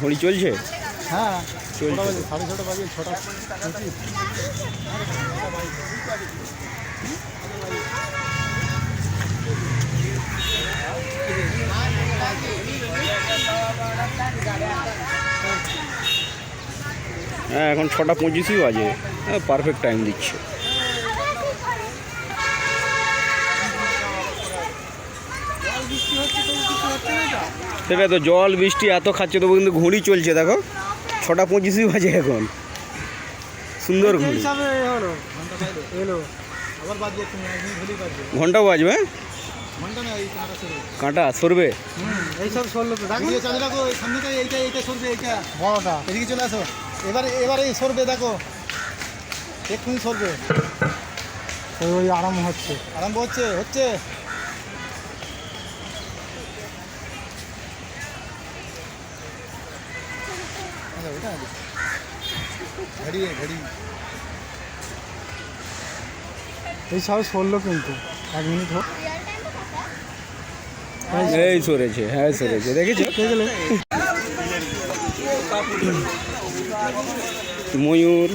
ঘড়ি চলছে? হ্যাঁ। চলছে। সাড়ে ছটা বাজে ছটা হ্যাঁ এখন ছটা পঁচিশই বাজে। হ্যাঁ পারফেক্ট টাইম দিচ্ছে। সেটা তো জল বৃষ্টি এত খাচ্ছে তবু কিন্তু ঘড়ি চলছে দেখো। ছটা পঁচিশই বাজে এখন। সুন্দর ঘড়ি আবার বাজবে। হ্যাঁ? কাঁটা সরবে। এইসব সরলো তো। দেখো। চালু এই সামনেটা এইটা এইটা সরবে এইটা। বড়টা। এদিকে চলে আসো। এবারে এবারে এই সরবে দেখো। এক্ষুনি সরবে। ওই আরাম হচ্ছে। আরম্ভ হচ্ছে হচ্ছে। এই সব সরলো কিন্তু এক মিনিট হোক এই সরেছে হ্যাঁ সরেছে। দেখেছ? ময়ূর।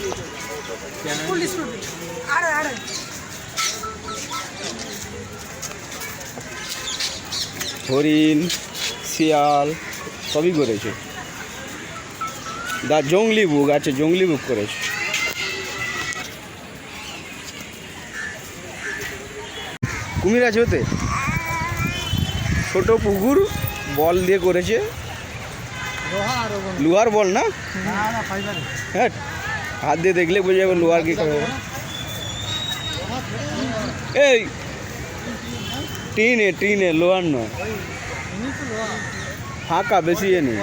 হরিণ, শিয়াল, সবই করেছে। দা জঙ্গলি বুক আছে জঙ্গলি বুক করেছে। কুমির আছে ওতে? ছোট পুকুর, বল দিয়ে করেছে। লোহা লোহার বল না? হ্যাঁ হাত দিয়ে দেখলে বোঝা যাবে লোহার কি করে। এই, টিনে টিনে, লোহার নয়। ফাঁকা, বেশি এ নেই।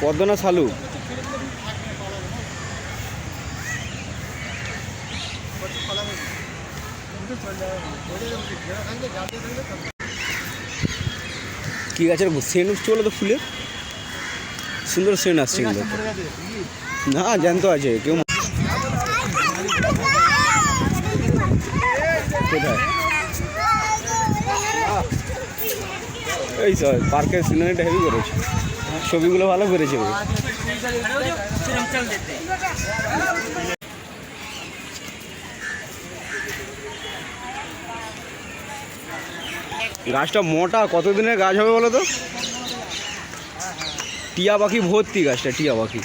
পদ্মনা শালু কি গাছের সেন উঠছে বলো তো ফুলের সুন্দর সেন আসছে কিন্তু না জ্যান্ত আছে কেউ কোথায় এই তো, পার্কের সিনারিটা হেভি করেছে। ছবিগুলো ভালো করেছে। গাছটা মোটা, কতদিনের গাছ হবে বলো তো? টিয়া পাখি ভর্তি গাছটা, টিয়া পাখি।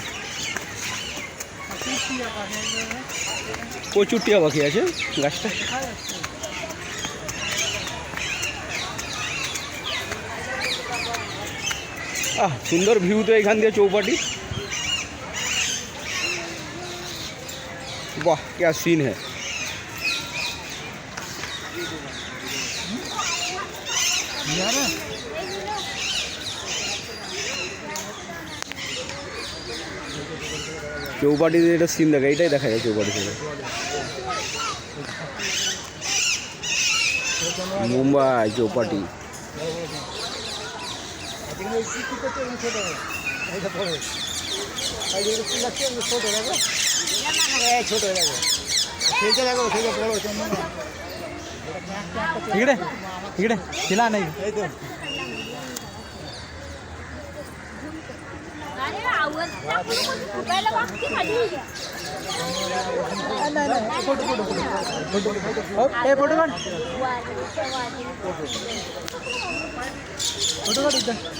প্রচুর টিয়া পাখি আছে গাছটা। আহ সুন্দর ভিউ তো এখান দিয়ে চৌপাটি वाह क्या सीन है यार চৌপাটিতে এটা সিন দেখা এটাই দেখা যায় চৌপাটি থেকে মুম্বাই চৌপাটি এখানে কি কি করছে এখানে ছোট এইটা পড়ে এই যে কি লাগছে এগুলো ছোট দেখো এই ছোট দেখো সেইটা দেখো সেইটা বড় চন্দন ইগড়ে ইগড়ে ছিলা নেই এই তো अरे आवाज मोबाईल वागती खाली এই ফটো কাট ফটো কাট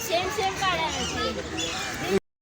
सेम सेम कार्ड है